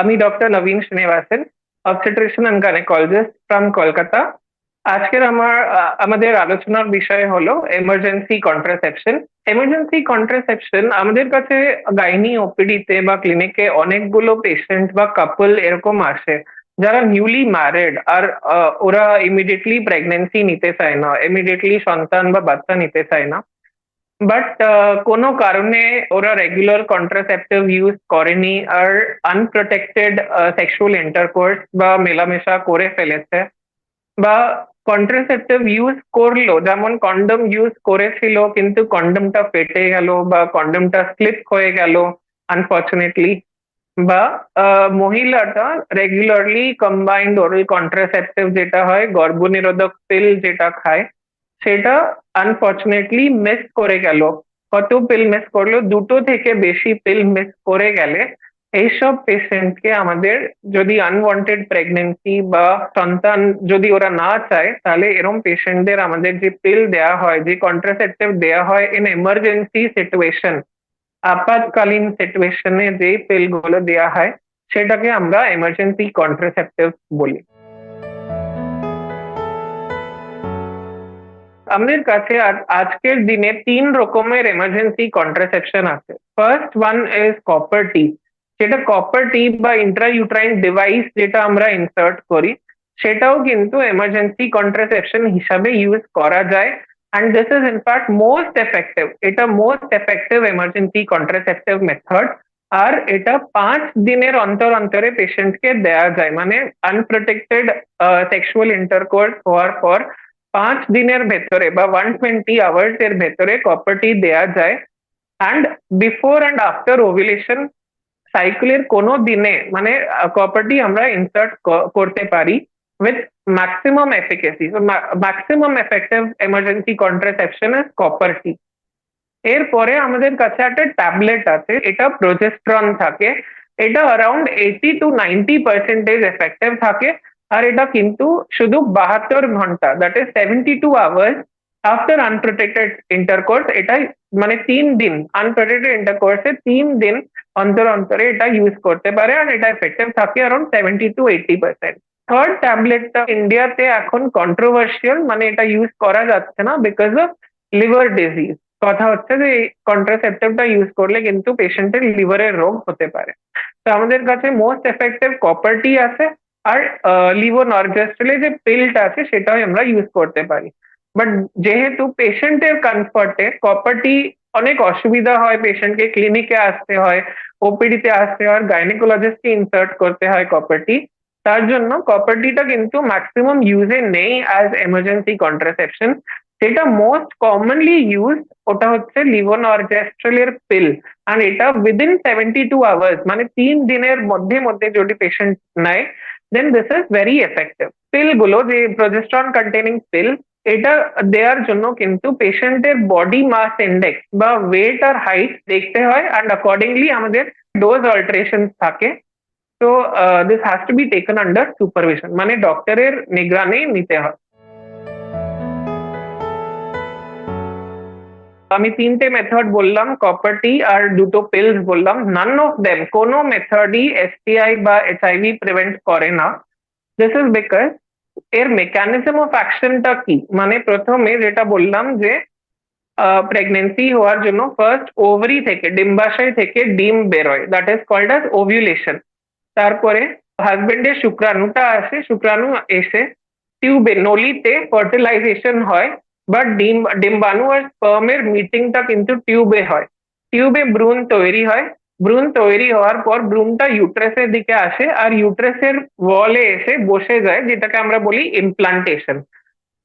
আমি doctor Nabin Srinivasan obstetrician and gynaecologist from Kolkata আজকের আমার আমাদের আলোচনার বিষয় হলো এমার্জেন্সি কন্ট্রাসেপশন এমার্জেন্সি কন্ট্রাসেপশন আমাদের কাছে গাইনি ওপিডিতে বা ক্লিনিকে অনেকগুলো পেশেন্ট বা কাপল এরকম আসে, যারা নিউলি ম্যারিড আর ওরা ইমিডিয়েটলি প্রেগনেন্সি নিতে চায় না ইমিডিয়েটলি সন্তান বা বাচ্চা নিতে চায় না। বাট কোনো কারণে ওরা রেগুলার কন্ট্রাসেপটিভ ইউজ করেনি আর আনপ্রোটেক্টেড সেক্সুয়াল ইন্টারকোর্স বা মেলামেশা করে ফেলেছে বা কন্ট্রাসেপটিভ ইউজ করল যেমন কন্ডম ইউজ করেছিল কিন্তু কন্ডমটা ফেটে গেল বা কন্ডমটা স্লিপ হয়ে গেল আনফর্চুনেটলি বা মহিলাটা রেগুলারলি কম্বাইন্ড ওরাল কন্ট্রাসেপটিভ যেটা হয় গর্ভনিরোধক পিল যেটা খায় সেটা আনফর্চুনেটলি মিস করে গেল। কত পিল মিস করল? দুটো থেকে বেশি পিল মিস করে গেলে এইসব পেশেন্টকে আমাদের যদি আনওয়ান্টেড প্রেগনেন্সি বা সন্তান যদি ওরা না চায়, তাহলে এরকম পেশেন্টদের আমাদের যে পিল দেয়া হয়, যে কন্ট্রাসেপটিভ দেয়া হয় ইন এমার্জেন্সি সিচুয়েশন আপাতকালীন সিচুয়েশনে যে পিলগুলো দেয়া হয়, সেটাকে আমরা এমার্জেন্সি কন্ট্রাসেপটিভ বলি। আমাদের কাছে আজকের দিনে তিন রকমের এমার্জেন্সি কন্ট্রাসেপশন আছে। First one is copper T যেটা কপার টি বা ইন্ট্রাইউট্রাইন ডিভাইস যেটা আমরা ইনসার্ট করি, সেটাও কিন্তু এমার্জেন্সি কন্ট্রাসেপশন হিসাবে ইউজ করা যায়। And this is in fact most effective এটা most effective emergency contraceptive method আর এটা পাঁচ দিনের অন্তর অন্তরে পেশেন্টকে দেয়া যায়। মানে আনপ্রোটেক্টেড সেক্সুয়াল ইন্টারকোর্স হওয়ার পর পাঁচ দিনের ভেতরে বা ওয়ান টোয়েন্টি আওয়ার্স এর ভেতরে কপারটি দেয়া যায়। And before and after ovulation সাইকেলের কোনো দিনে মানে কপারটি আমরা ইনসার্ট করতে পারি with maximum efficacy maximum effective emergency contraception is copper T এরপরে আমাদের কাছে একটা ট্যাবলেট আছে, এটা প্রোজেস্ট্রন থাকে। এটা around eighty to ninety percentage effective থাকে। আর এটা কিন্তু শুধু বাহাত্তর ঘণ্টা that is seventy two hours after unprotected intercourse এটাই মানে তিন দিন আনপ্রোটেক্টেড ইন্টারকোর্সে তিন দিন অন্তর অন্তরে এটা ইউজ করতে পারে আর এটা এফেক্টিভ থাকে around seventy two eighty percent third ট্যাবলেটটা ইন্ডিয়াতে এখন কন্ট্রোভার্সিয়াল মানে এটা ইউজ করা যাচ্ছে না বিকজ অফ লিভার ডিজিজ কথা হচ্ছে যে এই কন্ট্রাসেপটিভটা ইউজ করলে কিন্তু পেশেন্টের লিভারের রোগ হতে পারে। তো আমাদের কাছে মোস্ট এফেক্টিভ কপারটি আছে। আর লিভো নর্জেস্ট্রলে যে পিলটা আছে সেটাও আমরা ইউজ করতে পারি। বাট যেহেতু পেশেন্টের কমফর্টে কপারটি অনেক অসুবিধা হয় পেশেন্টকে ক্লিনিকে আসতে হয় ওপিডিতে আসতে হয় গাইনিকোলজিস্টকে ইনসার্ট করতে হয় কপারটি তার জন্য কপারটিটা কিন্তু ম্যাক্সিমাম ইউজে নেই অ্যাজ এমার্জেন্সি কন্ট্রাসেপশন যেটা মোস্ট কমনলি ইউজ ওটা হচ্ছে লিভন লিভোনরজেস্ট্রলের পিল আর এটা উইদিন সেভেন্টি টু আওয়ার্স মানে তিন দিনের মধ্যে মধ্যে যদি পেশেন্ট নেয় then this is very effective পিলগুলো যে প্রজেস্ট্রন কন্টেনিং পিল এটা দেওয়ার জন্য কিন্তু পেশেন্টের বডি মাস ইন্ডেক্স বা ওয়েট আর হাইট দেখতে হয় অ্যান্ড অ্যাকর্ডিংলি আমাদের ডোজ অল্টারেশন থাকে তো this has to be taken under supervision মানে ডক্টরের নিগরানি নিতে হয় আমি তিনটে মেথড বললাম কপারটি আর দুটো পিলস বললাম। নান অফ দেম কোনো মেথডই এসটিআই বা এইচআইভি প্রিভেন্ট করে না। দিস ইজ বিকজ এর মেকানিজম অফ অ্যাকশনটা কি? মানে প্রথমে যেটা বললাম যে প্রেগনেন্সি হওয়ার জন্য ফার্স্ট ওভারি থেকে, ডিম্বাশয় থেকে ডিম বেরোয়। That is called as ovulation তারপরে হাজবেন্ডের শুক্রাণুটা আসে, শুক্রাণু এসে টিউবে নলিতে ফার্টিলাইজেশন হয়। ডিম্বাণু আর স্পার্মের মিটিংটা কিন্তু টিউবে হয়। টিউবে ভ্রূণ তৈরি হয়। ভ্রূণ তৈরি হওয়ার পর ভ্রূণটা ইউট্রেসের দিকে আসে আর ইউট্রেসের ওয়ালে এসে বসে যায়, যেটাকে আমরা বলি ইমপ্লান্টেশন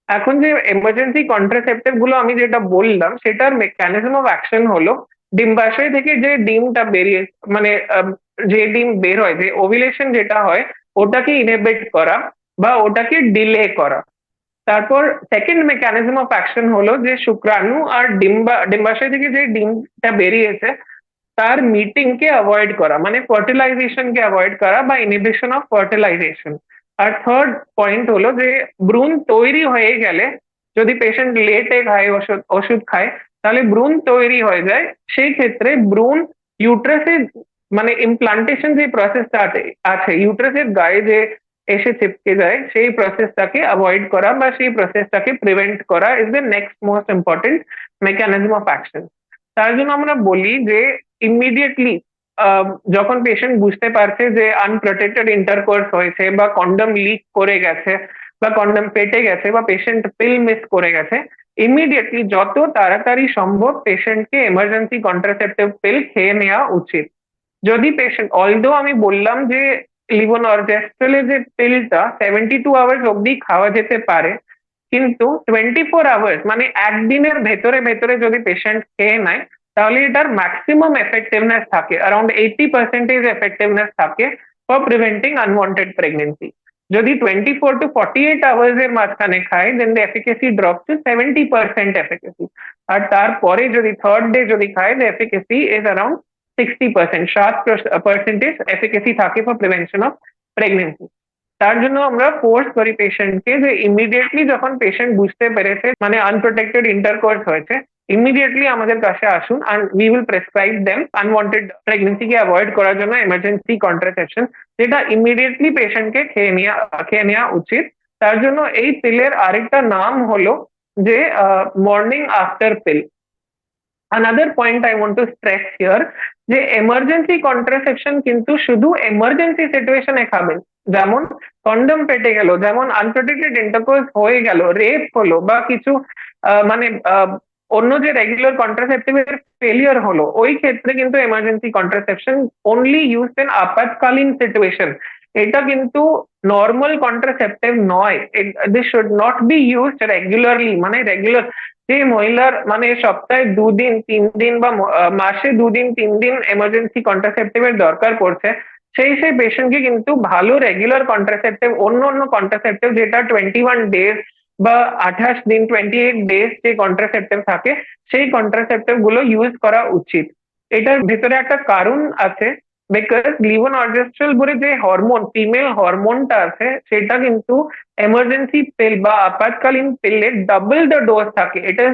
এখন যে এমার্জেন্সি কন্ট্রাসেপটিভগুলো আমি যেটা বললাম, সেটার মেকানিজম অফ অ্যাকশন হলো ডিম্বাশয় থেকে যে ডিমটা বেরিয়ে মানে যে ডিম বের হয়, যে ওভিলেশন যেটা হয়, ওটাকে ইনহেবিট করা বা ওটাকে ডিলে করা। তারপর সেকেন্ড মেকানিজম অফ অ্যাকশন হলো যে শুক্রাণু আর ডিম্বা, ডিম্বাশয় থেকে যে ডিমটা বেরিয়েছে, তার মিটিং কে অ্যাভয়েড করা মানে ফার্টিলাইজেশন কে অ্যাভয়েড করা বা ইনহিবিশন অফ ফার্টিলাইজেশন আর থার্ড পয়েন্ট হলো যে ভ্রূণ তৈরি হয়ে গেলে, যদি পেশেন্ট লেটে খায় ওষুধ ওষুধ খায়, তাহলে ভ্রূণ তৈরি হয়ে যায়। সেই ক্ষেত্রে ভ্রূণ ইউট্রাসে মানে ইমপ্লান্টেশন যে প্রসেসটা আছে ইউট্রাসের গায়ে যে এসে চিপকে যায়, সেই প্রসেসটাকে অ্যাভয়েড করা বা সেই প্রসেসটাকে প্রিভেন্ট করা is the next most important mechanism of action তার জন্য আমরা বলি যে ইমিডিয়েটলি যখন পেশেন্ট বুঝতে পারছে যে আনপ্রোটেক্টেড ইন্টারকোর্স হয়েছে বা কন্ডম লিক করে গেছে বা কন্ডম পেটে গেছে বা পেশেন্ট পিল মিস করে গেছে ইমিডিয়েটলি যত তাড়াতাড়ি সম্ভব পেশেন্টকে এমার্জেন্সি কন্ট্রাসেপটিভ পিল খেয়ে নেওয়া উচিত। যদি পেশেন্ট অলদো আমি বললাম যে লিভোনরজেস্ট্রেলের যে পিলটা সেভেন্টি টু আওয়ার্স অব্দি খাওয়া যেতে পারে, কিন্তু টোয়েন্টি ফোর আওয়ার্স মানে একদিনের ভেতরে ভেতরে যদি পেশেন্ট খেয়ে নেয়, তাহলে এটার ম্যাক্সিমাম এফেক্টিভনেস থাকে অ্যারাউন্ড এইটি পার্সেন্টেজ এফেক্টিভনেস থাকে ফর প্রিভেন্টিং আনওয়ান্টেড প্রেগনেন্সি যদি twenty four to forty eight hours এর মাঝখানে খায় then the efficacy drop to seventy percent efficacy আর তারপরে যদি থার্ড ডে যদি খায় the efficacy is around sixty percent সাত পার্সেন্টেজ এফিকেসি থাকে ফর প্রিভেনশন অফ প্রেগনেন্সি তার জন্য আমরা ফোর্স করি পেশেন্টকে যে ইমিডিয়েটলি যখন পেশেন্ট বুঝতে পেরেছে মানে আনপ্রোটেক্টেড ইন্টারকোর্স হয়েছে ইমিডিয়েটলি আমাদের কাছে আসুন and we will prescribe them unwanted প্রেগনেন্সিকে avoid করার জন্য এমার্জেন্সি কন্ট্রাসেপশন যেটা ইমিডিয়েটলি পেশেন্টকে খেয়ে নেওয়া খেয়ে নেওয়া উচিত। তার জন্য এই পিলের আরেকটা নাম হলো যে morning after pill another point I want to stress here যে এমার্জেন্সি কন্ট্রাসেপশন কিন্তু শুধু এমার্জেন্সি সিচুয়েশনে খাবেন যেমন কন্ডম পেটে গেল, যেমন আনপ্রোটেক্টেড ইন্টারকোর্স হয়ে গেল রেপ হলো বা কিছু মানে অন্য যে রেগুলার কন্ট্রাসেপটিভের ফেলিয়ার হলো, ওই ক্ষেত্রে কিন্তু emergency contraception only use in আপাতকালীন situation এটা কিন্তু নর্মাল কন্ট্রাসেপটিভ নয়। This should not be use regularly মানে রেগুলার যে মহিলার মানে সপ্তাহে দুদিন তিন দিন বা মাসে দুদিন তিন দিন এমার্জেন্সি কন্ট্রাসেপটিভের দরকার পড়ছে, সেই সেই পেশেন্টকে কিন্তু ভালো রেগুলার কন্ট্রাসেপটিভ অন্য অন্য কন্ট্রাসেপটিভ যেটা টোয়েন্টি ওয়ান ডেজ বা আঠাশ দিন টোয়েন্টি এইট ডেজ যে কন্ট্রাসেপটিভ থাকে, সেই কন্ট্রাসেপটিভগুলো ইউজ করা উচিত। এটার ভিতরে একটা কারণ আছে বিকজ লিভোনর্জেস্ট্রল বলে যে হরমোন ফিমেল হরমোনটা আছে, সেটা কিন্তু এমার্জেন্সি পিল বা আপাতকালীন পিলে ডাবল দ্য ডোজ থাকে। এটা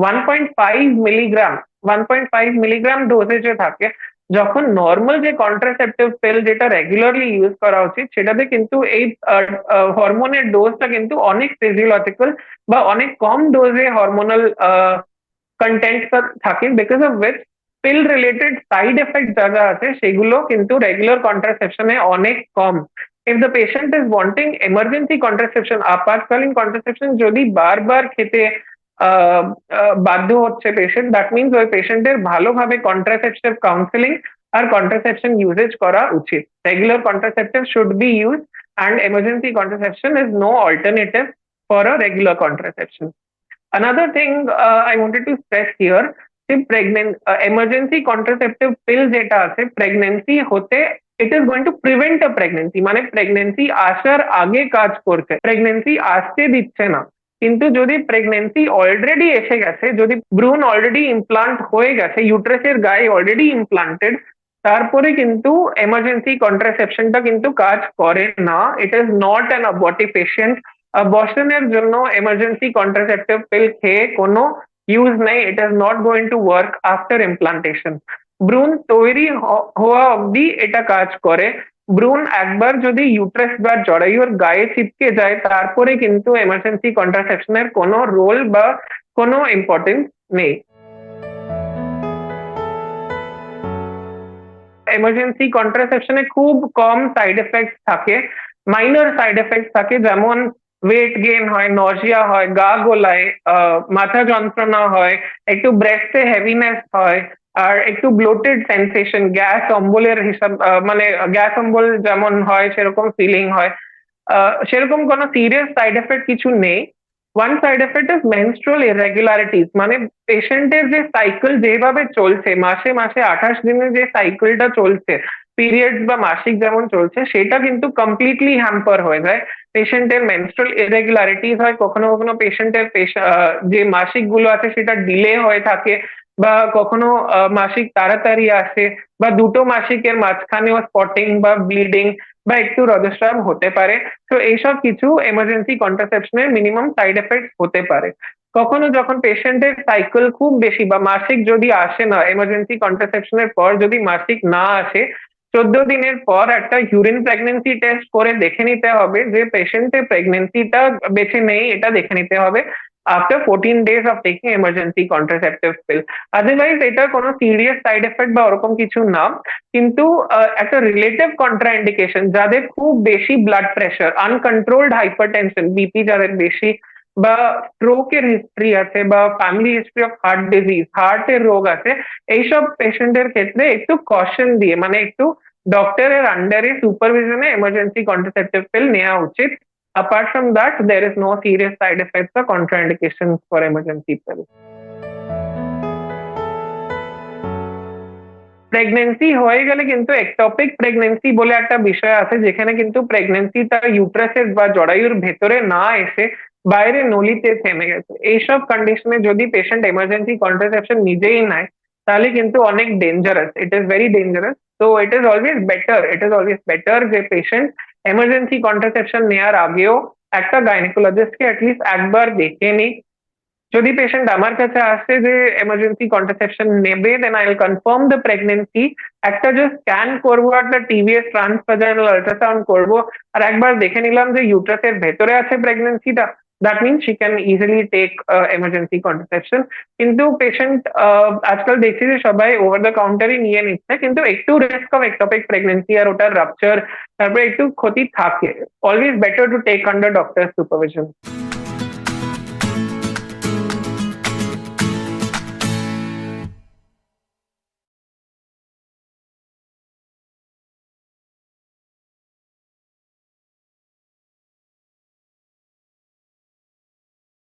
one point five milligram one point five milligram ডোজেজে থাকে। যখন নর্মাল যে কন্ট্রাসেপটিভ পিল যেটা রেগুলারলি ইউজ করা উচিত, সেটাতে কিন্তু এই হরমোনের ডোজটা কিন্তু অনেক ফিজিওলজিক্যাল বা অনেক কম ডোজে হরমোনাল কন্টেন্ট থাকে because of which pill related side effect যারা আছে সেগুলো কিন্তু রেগুলার কন্ট্রাসেপশনে অনেক কম। If the patient is wanting emergency contraception আপাতকালীন contraception যদি বারবার খেতে বাধ্য হচ্ছে পেশেন্ট দ্যাট মিনস ওই পেশেন্টের ভালোভাবে কন্ট্রাসেপটিভ কাউন্সিলিং আর কন্ট্রাসেপশন ইউজেজ করা উচিত। Regular contraceptive should be use and emergency contraception is no alternative for a regular contraception Another thing uh, I wanted to stress here pregnant emergency contraceptive pill যেটা আছে pregnancy হতে it is going to prevent a pregnancy মানে pregnancy আসার আগে কাজ করছে pregnancy আসতে দিচ্ছে না কিন্তু যদি প্রেগনেন্সি অলরেডি এসে গেছে যদি ব্রুন অলরেডি ইমপ্লান্ট হয়ে গেছে ইউট্রেসের গায়ে অলরেডি ইমপ্লান্টেড তারপরে কিন্তু এমার্জেন্সি কন্ট্রাসেপশনটা কিন্তু কাজ করে না it is not an abortifacient বসনের জন্য এমার্জেন্সি কন্ট্রাসেপটিভ পিল খেয়ে কোনো ইউজ নেই it is not going to work after implantation Burne তৈরি হওয়া অবধি এটা কাজ করে ব্রুন একবার যদি ইউট্রাস বা জরায়ুর গায়ে চিপকে যায় তারপরে কিন্তু এমার্জেন্সি কন্ট্রাসেপশনের কোনো রোল বা কোনো ইম্পর্টেন্স নেই এমার্জেন্সি কন্ট্রাসেপশনে খুব কম সাইড এফেক্টস থাকে মাইনর সাইড এফেক্টস থাকে যেমন ওয়েট গেন হয় নজিয়া হয়, গা গোলায় মাথা যন্ত্রণা হয়, একটু ব্রেস্টে হেভিনেস হয়, আর একটু ব্লোটেড সেন্সেশন গ্যাস অম্বলের হিসাব মানে গ্যাস অম্বল যেমন হয়, সেরকম ফিলিং হয়। সেরকম কোনো সিরিয়াস সাইড এফেক্ট কিছু নেই। One side effect is menstrual irregularities মানে পেশেন্টের যে সাইকেল যেভাবে চলছে, মাসে মাসে আঠাশ দিনের যে সাইকেলটা চলছে পিরিয়ডস বা মাসিক যেমন চলছে, সেটা কিন্তু কমপ্লিটলি হ্যাম্পার হয়ে যায় পেশেন্টের মেনস্ট্রাল ইরেগুলারিটিস হয়, কখনো কখনো পেশেন্টের যে মাসিকগুলো আছে সেটা ডিলে হয়ে থাকে বা কখনো মাসিক তাড়াতাড়ি আসে বা দুটো মাসিকের মাঝখানেও স্পটিং বা ব্লিডিং বা একটু রজস্রাব হতে পারে। তো এইসব কিছু এমার্জেন্সি কন্ট্রাসেপশনের মিনিমাম সাইড এফেক্ট হতে পারে। কখনো যখন পেশেন্টের সাইকেল খুব বেশি বা মাসিক যদি আসে না এমার্জেন্সি কন্ট্রাসেপশনের পর যদি মাসিক না আসে চোদ্দ দিনের পর একটা ইউরিন প্রেগনেন্সি টেস্ট করে দেখে নিতে হবে যে পেশেন্টের প্রেগনেন্সিটা বেঁচে নেই, এটা দেখে নিতে হবে after fourteen days of taking emergency contraceptive pill otherwise এটা কোনো সিরিয়াস সাইড এফেক্ট বা ওরকম কিছু না। কিন্তু একটা রিলেটিভ কন্ট্রাইন্ডিকেশন যাদের খুব বেশি blood pressure uncontrolled hypertension BP যাদের বেশি, বা স্ট্রোকের হিস্ট্রি আছে, বা family history of heart disease হার্টের রোগ আছে, এইসব পেশেন্টের ক্ষেত্রে একটু কশন দিয়ে মানে একটু ডক্টরের আন্ডারে সুপারভিশনে এমার্জেন্সি কন্ট্রাসেপটিভ পিল নেওয়া উচিত apart from that, there is no serious side effects or contraindications for emergency pill. Pregnancy হয়ে গেলে কিন্তু একটপিক প্রেগনেন্সি বলে একটা বিষয় আছে যেখানে কিন্তু প্রেগনেন্সি তার ইউট্রাসের বা জরায়ুর ভেতরে না এসে বাইরে নলিতে থেমে গেছে এইসব কন্ডিশনে যদি পেশেন্ট এমার্জেন্সি কন্ট্রাসেপশন নিজেই নেয় তাহলে কিন্তু অনেক dangerous it is very dangerous তো it is always better it is always better যে পেশেন্ট এমার্জেন্সি কন্ট্রাসেপশন নেওয়ার আগেও একটা গাইনোকোলজিস্টকে অ্যাটলিস্ট একবার দেখে নিক যদি পেশেন্ট আমার কাছে আসে যে এমার্জেন্সি কন্ট্রাসেপশন নেবে then I will confirm the pregnancy একটা যে স্ক্যান করব একটা টিভিএস ট্রান্সফাজাইনাল আল্ট্রাসাউন্ড করব আর একবার দেখে নিলাম যে ইউট্রাসের ভেতরে আছে প্রেগনেন্সিটা that means she can easily take emergency contraception কিন্তু পেশেন্ট আজকাল দেখছি যে সবাই ওভার দ্য কাউন্টারই নিয়ে নিচ্ছে কিন্তু একটু রিস্ক অফ একটপিক প্রেগনেন্সি আর ওটার রাপচার তারপরে একটু ক্ষতি থাকে always better to take under doctor supervision